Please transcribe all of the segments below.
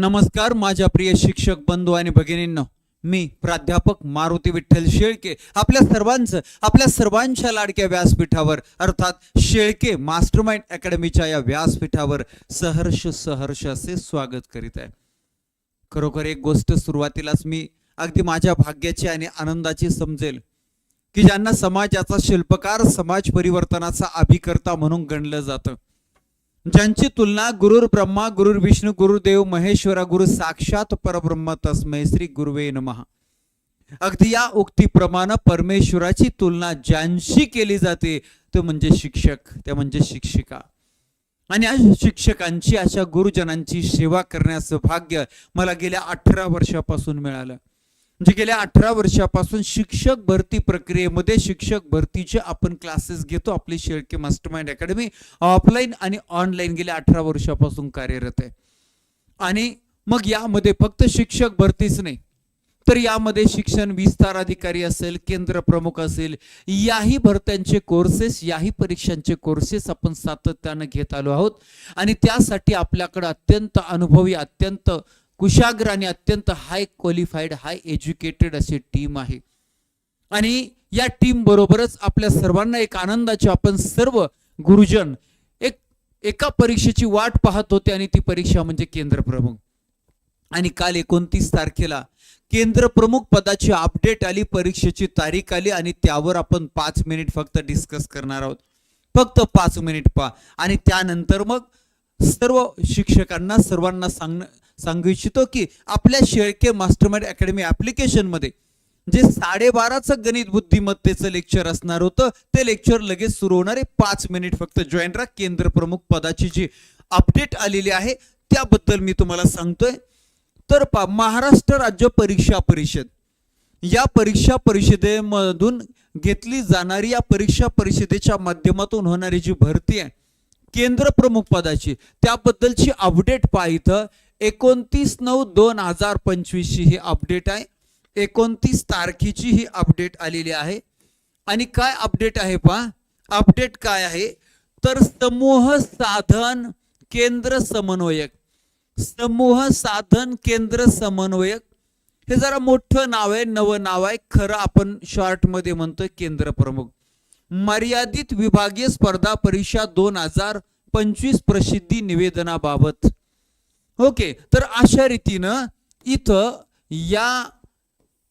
नमस्कार माझ्या प्रिय शिक्षक बंधू आणि भगिनींनो. मी प्राध्यापक मारुती विठ्ठल शेळके आपल्या सर्वांचं आपल्या सर्वांच्या लाडक्या व्यासपीठावर अर्थात शेळके मास्टर माइंड अकॅडमीच्या या व्यासपीठावर सहर्ष सहर्ष असे स्वागत करीत आहे. खरोखर एक गोष्ट सुरुवातीलाच मी अगदी माझ्या भाग्याची आणि आनंदाची समजेल की ज्यांना समाजाचा शिल्पकार समाज परिवर्तनाचा अभिकर्ता म्हणून गणलं जातं. ज्यांची तुलना गुरुर ब्रह्मा गुरुर विष्णू गुरुदेव महेश्वरा गुरु साक्षात परब्रह्म तस्मय श्री गुरुवे नमहा अगदी या उक्तीप्रमाणे परमेश्वराची तुलना ज्यांशी केली जाते तो म्हणजे शिक्षक त्या म्हणजे शिक्षिका. आणि या शिक्षकांची अशा गुरुजनांची सेवा करण्याचं भाग्य मला गेल्या अठरा वर्षापासून मिळालं. म्हणजे गेल्या अठरा वर्षापासून शिक्षक भरती प्रक्रियेमध्ये शिक्षक भरतीचे आपण क्लासेस घेतो. आपली शेळके मास्टरमाइंड अकॅडमी ऑफलाईन आणि ऑनलाईन गेल्या अठरा वर्षापासून कार्यरत आहे. आणि मग यामध्ये फक्त शिक्षक भरतीच नाही. तर यामध्ये शिक्षण विस्तार अधिकारी असेल केंद्र प्रमुख असेल याही भरत्यांचे कोर्सेस याही परीक्षांचे कोर्सेस आपण सातत्यानं घेत आलो आहोत. आणि त्यासाठी आपल्याकडे अत्यंत अनुभवी अत्यंत कुशाग्र आणि अत्यंत हाय क्वालिफाईड हाय एज्युकेटेड अशी टीम आहे. आणि या टीम बरोबरच आपल्या सर्वांना एक आनंदाची आपण सर्व गुरुजन एक एका परीक्षेची वाट पाहत होते आणि ती परीक्षा म्हणजे केंद्र प्रमुख. आणि काल एकोणतीस तारखेला केंद्र प्रमुख पदाची अपडेट आली परीक्षेची तारीख आली आणि त्यावर आपण पाच मिनिट फक्त डिस्कस करणार आहोत. फक्त पाच मिनिट पहा. आणि त्यानंतर मग सर्व शिक्षकांना सर्वांना सांगणं सांगू इच्छितो की आपल्या शेळके मास्टरमाइंड अकॅडमी ॲप्लिकेशनमध्ये जे साडेबाराचं गणित बुद्धिमत्तेचं लेक्चर असणार होतं ते लेक्चर लगेच सुरू होणार आहे. पाच मिनिट फक्त जॉईन राहा. केंद्र प्रमुख पदाची जी अपडेट आलेली आहे त्याबद्दल मी तुम्हाला सांगतोय. तर पा महाराष्ट्र राज्य परीक्षा परिषद. या परीक्षा परिषदेमधून घेतली जाणारी या परीक्षा परिषदेच्या माध्यमातून होणारी जी भरती आहे केंद्र प्रमुख पदाची त्याबद्दलची अपडेट पहा इथं. एकोणतीस नऊ दोन हजार पंचवीसची ही अपडेट आहे. एकोणतीस तारखेची ही अपडेट आलेली आहे. आणि काय अपडेट आहे पहा. अपडेट काय आहे? तर समूह साधन केंद्र समन्वयक. समूह साधन केंद्र समन्वयक. हे जरा मोठं नाव आहे नवं नाव आहे. खरं आपण शॉर्टमध्ये म्हणतोय केंद्र प्रमुख. मर्यादित विभागीय स्पर्धा परीक्षा दोन हजार पंचवीस प्रसिद्धी निवेदनाबाबत. ओके तर अशा रीतीनं इथं या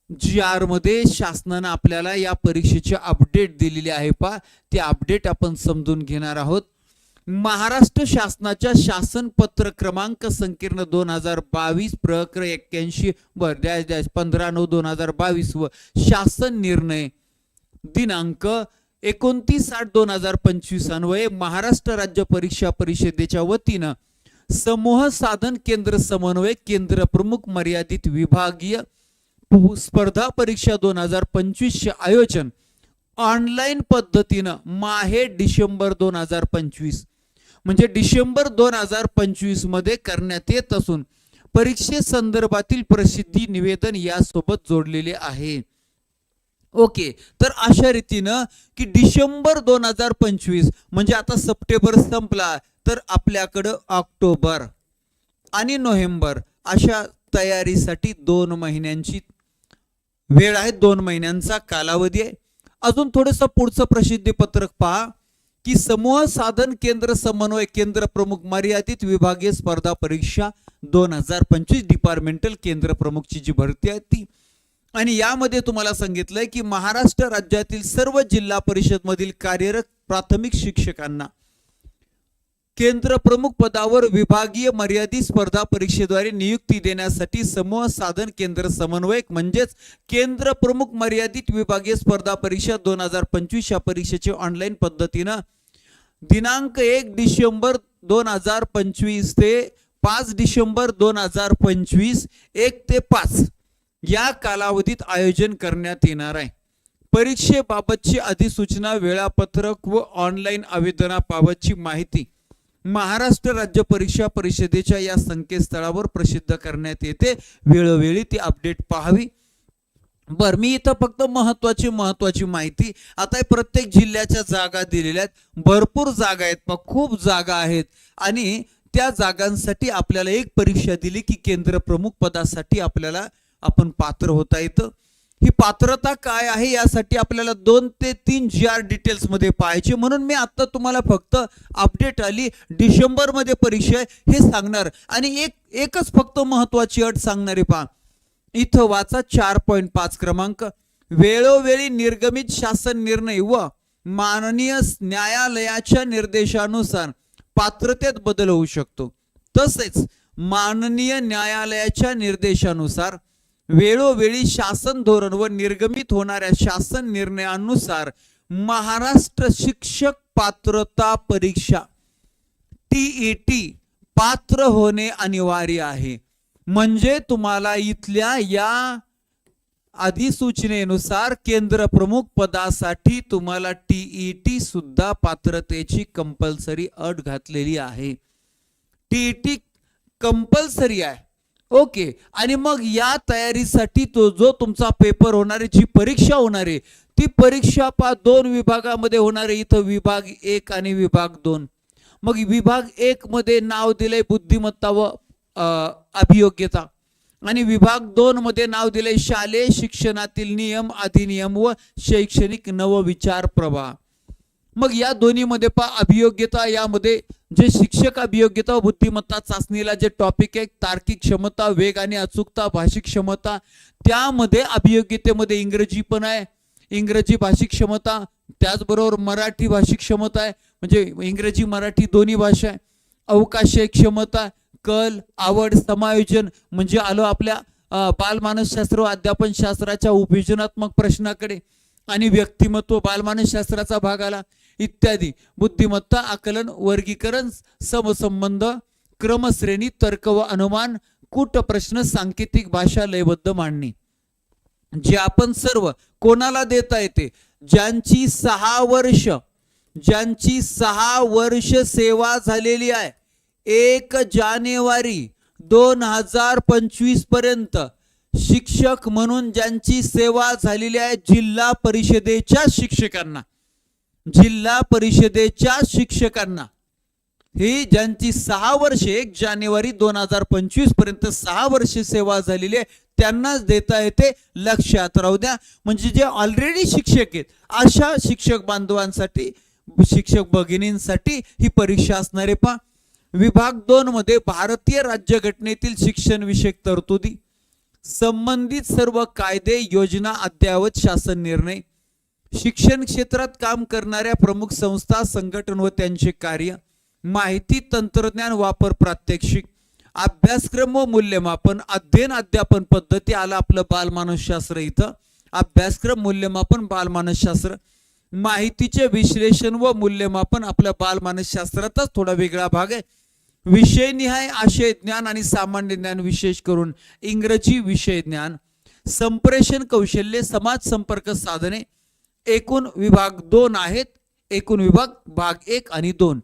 जी आरमध्ये शासनानं आपल्याला या परीक्षेचे अपडेट दिलेले आहे पा ते अपडेट आपण समजून घेणार आहोत. महाराष्ट्र शासनाच्या शासन पत्र क्रमांक संकीर्ण दोन हजार बावीस प्रकर एक्क्याऐंशी बर डॅश डॅश पंधरा नऊ दोन हजार बावीस व शासन निर्णय दिनांक एकोणतीस आठ दोन हजार पंचवीस अन्वये महाराष्ट्र राज्य परीक्षा परिषदेच्या वतीनं समूह साधन केंद्र समन्वय केंद्र प्रमुख मर्यादित विभागीय स्पर्धा परीक्षा दोन हजार पंचवीसचे आयोजन ऑनलाईन पद्धतीनं माहे डिसेंबर दोन हजार पंचवीस म्हणजे डिसेंबर दोन हजार पंचवीसमध्ये करण्यात येत असून परीक्षेसंदर्भातील प्रसिद्धी निवेदन यासोबत जोडलेले आहे. ओके. तर अशा रीतीनं की डिसेंबर दोन हजार पंचवीस म्हणजे आता सप्टेंबर संपला तर आपल्याकडं ऑक्टोबर आणि नोव्हेंबर अशा तयारीसाठी दोन महिन्यांची वेळ आहे. दोन महिन्यांचा कालावधी आहे. अजून थोडंसं पुढचं प्रसिद्धी पत्रक पहा की समूह साधन केंद्र समन्वय केंद्र प्रमुख मर्यादित विभागीय स्पर्धा परीक्षा दोन हजार पंचवीस डिपार्टमेंटल केंद्र प्रमुखची जी भरती आहे ती आणि यामध्ये तुम्हाला सांगितलंय की महाराष्ट्र राज्यातील सर्व जिल्हा परिषद मधील कार्यरत प्राथमिक शिक्षकांना केंद्र प्रमुख पदावर विभागीय मर्यादित स्पर्धा परीक्षेद्वारे नियुक्ती देण्यासाठी समूह साधन केंद्र समन्वयक म्हणजेच केंद्र प्रमुख मर्यादित विभागीय स्पर्धा परीक्षा दोन हजार पंचवीस या परीक्षेचे ऑनलाईन पद्धतीनं दिनांक एक डिसेंबर दोन हजार पंचवीस ते पाच डिसेंबर दोन हजार पंचवीस एक ते पाच. या कालावधीत आयोजन करण्यात येणार आहे. परीक्षेबाबतची अधिसूचना वेळापत्रक व ऑनलाईन आवेदनाबाबतची माहिती महाराष्ट्र राज्य परीक्षा परिषदेच्या या संकेतस्थळावर प्रसिद्ध करण्यात येते. वेळोवेळी ती अपडेट पाहावी. बर मी इथं फक्त महत्वाची महत्वाची माहिती आता हे प्रत्येक जिल्ह्याच्या जागा दिलेल्या आहेत. भरपूर जागा आहेत पण खूप जागा आहेत. आणि त्या जागांसाठी आपल्याला एक परीक्षा दिली की केंद्र प्रमुख पदासाठी आपल्याला आपण पात्र होता येतं ही पात्रता काय आहे यासाठी आपल्याला दोन ते तीन जी आर डिटेल्समध्ये पाहायचे म्हणून मी आत्ता तुम्हाला फक्त अपडेट आली. डिसेंबरमध्ये परीक्षा आहे हे सांगणार. आणि एक एकच फक्त महत्वाची अट सांगणारे पहा. इथं वाचा चार पॉईंट पाच क्रमांक. वेळोवेळी निर्गमित शासन निर्णय व माननीय न्यायालयाच्या निर्देशानुसार पात्रतेत बदल होऊ शकतो. तसेच माननीय न्यायालयाच्या निर्देशानुसार वेळोवेळी शासन धोरण व निर्गमित होणाऱ्या शासन निर्णयानुसार महाराष्ट्र शिक्षक पात्रता परीक्षा टीईटी पात्र होणे अनिवार्य आहे. म्हणजे तुम्हाला इथल्या या अधिसूचनेनुसार केंद्र प्रमुख पदासाठी तुम्हाला टीईटी सुद्धा पात्रतेची कंपल्सरी अट घातलेली आहे. टीईटी कंपल्सरी आहे. ओके. आणि मग या तयारीसाठी तो जो तुमचा पेपर होणार आहे जी परीक्षा होणार आहे ती परीक्षा पा दोन विभागामध्ये होणार आहे. इथं विभाग एक आणि विभाग दोन. मग विभाग एक मध्ये नाव दिलंय बुद्धिमत्ता व अभियोग्यता. आणि विभाग दोन मध्ये नाव दिले शालेय शिक्षणातील नियम अधिनियम व शैक्षणिक नवविचार प्रवाह. मग या दोन्हीमध्ये पा अभियोग्यता यामध्ये जे शिक्षक अभियोग्यता व बुद्धिमत्ता चाचणीला जे टॉपिक आहे तार्किक क्षमता वेग आणि अचूकता भाषिक क्षमता त्यामध्ये अभियोग्यतेमध्ये इंग्रजी पण आहे. इंग्रजी भाषिक क्षमता त्याचबरोबर मराठी भाषिक क्षमता आहे. म्हणजे इंग्रजी मराठी दोन्ही भाषा आहे. अवकाशीय क्षमता कल आवड समायोजन म्हणजे आलो आपल्या बालमानसशास्त्र व अध्यापन शास्त्राच्या उपयोजनात्मक प्रश्नाकडे आणि व्यक्तिमत्व बालमानसशास्त्राचा भाग आला. इत्यादी. बुद्धिमत्ता आकलन वर्गीकरण समसंबंध क्रमश्रेणी तर्क व अनुमान कूट प्रश्न सांकेतिक भाषा लयबद्ध मांडणी. जे आपण सर्व कोणाला देता येते? ज्यांची सहा वर्ष ज्यांची सहा वर्ष सेवा झालेली आहे एक जानेवारी दोन हजार पंचवीसपर्यंत शिक्षक म्हणून ज्यांची सेवा झालेली आहे जिल्हा परिषदेच्या शिक्षकांना. जिल्हा परिषदेच्या शिक्षकांना. ही ज्यांची सहा वर्षे एक जानेवारी दोन हजार पंचवीसपर्यंत सहा वर्षे सेवा झालेली आहे त्यांनाच देता येते. लक्षात राहू द्या. म्हणजे जे ऑलरेडी शिक्षक आहेत अशा शिक्षक बांधवांसाठी शिक्षक भगिनींसाठी ही परीक्षा असणारे पा विभाग दोन मध्ये भारतीय राज्यघटनेतील शिक्षण विषयक तरतुदी संबंधित सर्व कायदे योजना अद्ययावत शासन निर्णय शिक्षण क्षेत्रात काम करणाऱ्या प्रमुख संस्था संघटन व त्यांचे कार्य माहिती तंत्रज्ञान वापर प्रात्यक्षिक अभ्यासक्रम व मूल्यमापन अध्ययन अध्यापन पद्धती आलं आपलं बालमानसशास्त्र इथं. अभ्यासक्रम मूल्यमापन बालमानसशास्त्र. माहितीचे विश्लेषण व मूल्यमापन आपल्या बालमानसशास्त्राचाच थोडा वेगळा भाग आहे. विषयनिहाय आशय ज्ञान आणि सामान्य ज्ञान विशेष करून इंग्रजी विषय ज्ञान संप्रेषण कौशल्य समाज संपर्क साधने एकूण विभाग दोन आहेत एकूण विभाग भाग एक आणि दोन.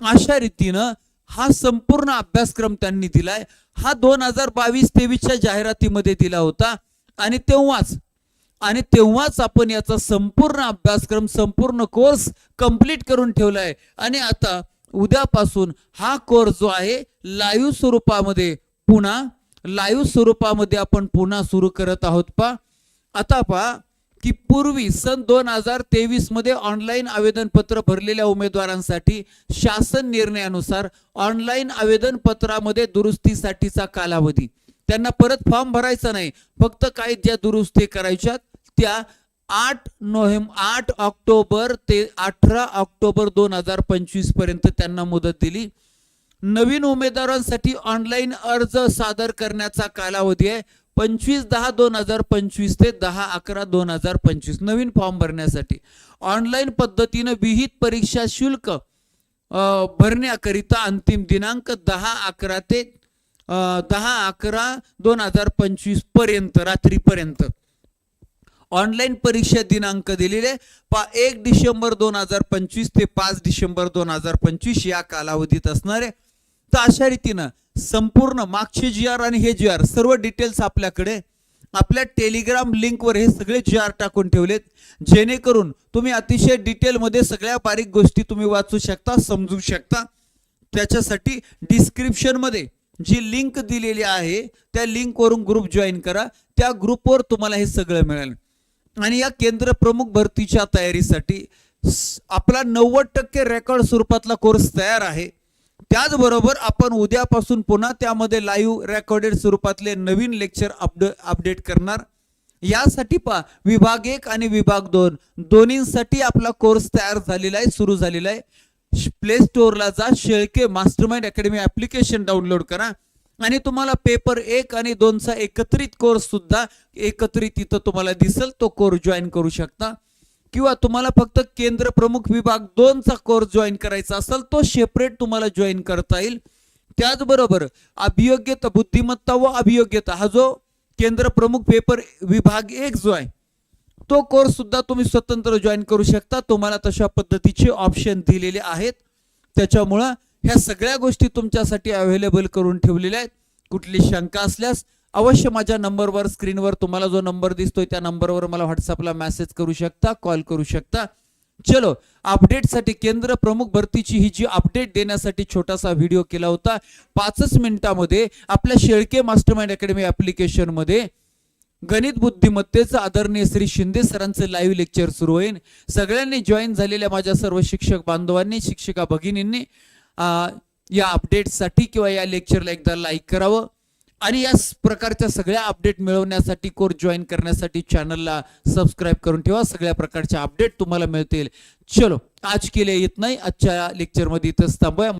अशा रीतीनं हा संपूर्ण अभ्यासक्रम त्यांनी दिलाय. हा दोन हजार बावीस तेवीसच्या जाहिरातीमध्ये दिला होता. आणि तेव्हाच आणि तेव्हाच आपण याचा संपूर्ण अभ्यासक्रम संपूर्ण कोर्स कंप्लीट करून ठेवलाय. आणि आता उद्यापासून हा कोर्स जो आहे लाईव्ह स्वरूपामध्ये पुन्हा लाईव्ह स्वरूपामध्ये आपण पुन्हा सुरू करत आहोत पा आता पा की पूर्वी सन दोन हजार तेवीसमध्ये ऑनलाईन आवेदन पत्र भरलेल्या उमेदवारांसाठी शासन निर्णयानुसार ऑनलाईन आवेदन पत्रामध्ये दुरुस्तीसाठीचा कालावधी. त्यांना परत फॉर्म भरायचा नाही फक्त काही ज्या दुरुस्ती करायच्या त्या आठ नोव्हेंबर आठ ऑक्टोबर ते अठरा ऑक्टोबर दोन हजार पंचवीसपर्यंत त्यांना मुदत दिली. नवीन उमेदवारांसाठी ऑनलाईन अर्ज सादर करण्याचा कालावधी आहे. पंचवीस दहा दोन हजार पंचवीस ते दहा अकरा दोन हजार पंचवीस. नवीन फॉर्म भरण्यासाठी. ऑनलाईन पद्धतीनं विहित परीक्षा शुल्क भरण्याकरिता अंतिम दिनांक दहा अकरा ते दहा अकरा दोन हजार पंचवीसपर्यंत रात्रीपर्यंत. ऑनलाईन परीक्षा दिनांक दिलेले पा एक डिसेंबर दोन हजार पंचवीस ते पाच डिसेंबर दोन हजार पंचवीस या कालावधीत असणारे तर अशा रीतीनं संपूर्ण मागचे जी आर आणि हे जी आर सर्व डिटेल्स आपल्याकडे. आपल्या टेलिग्राम लिंकवर हे सगळे जी आर टाकून ठेवलेत. जेणेकरून तुम्ही अतिशय डिटेलमध्ये सगळ्या बारीक गोष्टी तुम्ही वाचू शकता समजू शकता. त्याच्यासाठी डिस्क्रिप्शनमध्ये जी लिंक दिलेली आहे त्या लिंकवरून ग्रुप जॉईन करा. त्या ग्रुपवर तुम्हाला हे सगळं मिळेल. आणि या केंद्र प्रमुख भरतीच्या तयारीसाठी आपला नव्वद टक्के रेकॉर्ड स्वरूपातला कोर्स तयार आहे. त्याचबरोबर आपण उद्यापासून पुन्हा त्यामध्ये लाईव्ह रेकॉर्डेड स्वरूपातले नवीन लेक्चर अपड अपडेट करणार. यासाठी पा विभाग एक आणि विभाग दोन. दोन्हींसाठी आपला कोर्स तयार झालेला आहे सुरू झालेला आहे. प्ले स्टोअरला जा Shelke master mind academy application download करा. आणि तुम्हाला पेपर एक आणि दोनचा एकत्रित कोर्स सुद्धा एकत्रित इथं तुम्हाला दिसेल तो कोर्स जॉईन करू शकता. किंवा तुम्हाला फक्त केंद्र प्रमुख विभाग दोनचा कोर्स जॉईन करायचा असेल तो सेपरेट तुम्हाला जॉईन करता येईल. त्याचबरोबर अभियोग्यता बुद्धिमत्ता व अभियोग्यता हा जो केंद्र प्रमुख पेपर विभाग एक जो आहे तो कोर्स सुद्धा तुम्ही स्वतंत्र जॉईन करू शकता. तुम्हाला तशा पद्धतीचे ऑप्शन दिलेले आहेत. त्याच्यामुळं ह्या सगळ्या गोष्टी तुमच्यासाठी अवेलेबल करून ठेवलेल्या आहेत. कुठली शंका असल्यास अवश्य माझ्या नंबरवर स्क्रीनवर तुम्हाला जो नंबर दिसतोय त्या नंबरवर मला व्हॉट्सअपला मेसेज करू शकता कॉल करू शकता. चलो अपडेटसाठी केंद्र प्रमुख भरतीची ही जी अपडेट देण्यासाठी छोटासा व्हिडिओ केला होता पाचच मिनिटामध्ये आपल्या शेळके मास्टर माइंड अकॅडमी ॲप्लिकेशनमध्ये गणित बुद्धिमत्तेचं आदरणीय श्री शिंदे सरांचं लाईव्ह लेक्चर सुरू होईल. सगळ्यांनी जॉईन झालेल्या माझ्या सर्व शिक्षक बांधवांनी शिक्षिका भगिनींनी या अपडेटसाठी किंवा या लेक्चरला एकदा लाईक करावं. आणि या प्रकारच्या सगळ्या अपडेट मिळवण्यासाठी कोर्स जॉईन करण्यासाठी चॅनलला सबस्क्राईब करून ठेवा. सगळ्या प्रकारच्या अपडेट तुम्हाला मिळतील. चलो आज केले येत नाही. आजच्या लेक्चरमध्ये इथंच थांबूया.